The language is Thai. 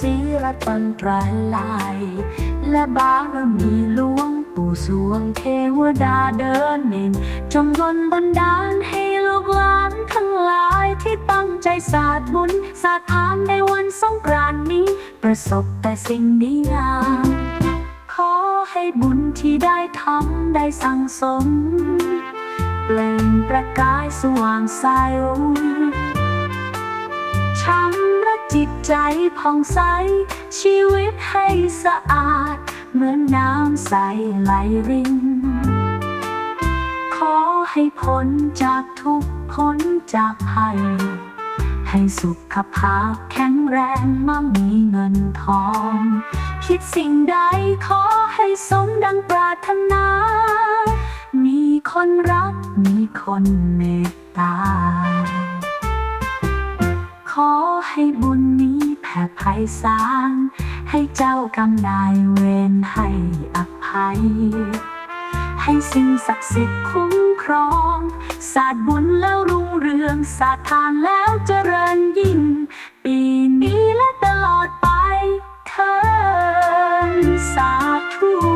ศีรัตนตรายลายและบารมีหลวงปู่สวงเทวดาเดินเน่นจงดลบันดาลให้ลูกหลานทั้งหลายที่ตั้งใจสาดบุญสาดทานในวันสงกรานต์นี้ ประสบแต่สิ่งดีงามขอให้บุญที่ได้ทำได้สั่งสมเปล่งประกายสว่างใส ใจผ่องใส ชีวิตให้สะอาด เหมือนน้ำใสไหลริน ขอให้พ้นจากทุกพ้นจากภัย ให้สุขภาพแข็งแรงมั่งมีเงินทอง คิดสิ่งใดขอให้สมดังปรารถนา มีคนรักมีคนเมตตา ขอให้บุญนี้ ภัยสารให้เจ้ากำรมนายเวรให้อภัย ให้สิ่งศักดิ์สิทธิ์คุ้มครอง ศาสบุญแล้วรุ่งเรืองศาสทานแล้วเจริญยิ่ง ปีนี้และตลอดไปเธอสาธุ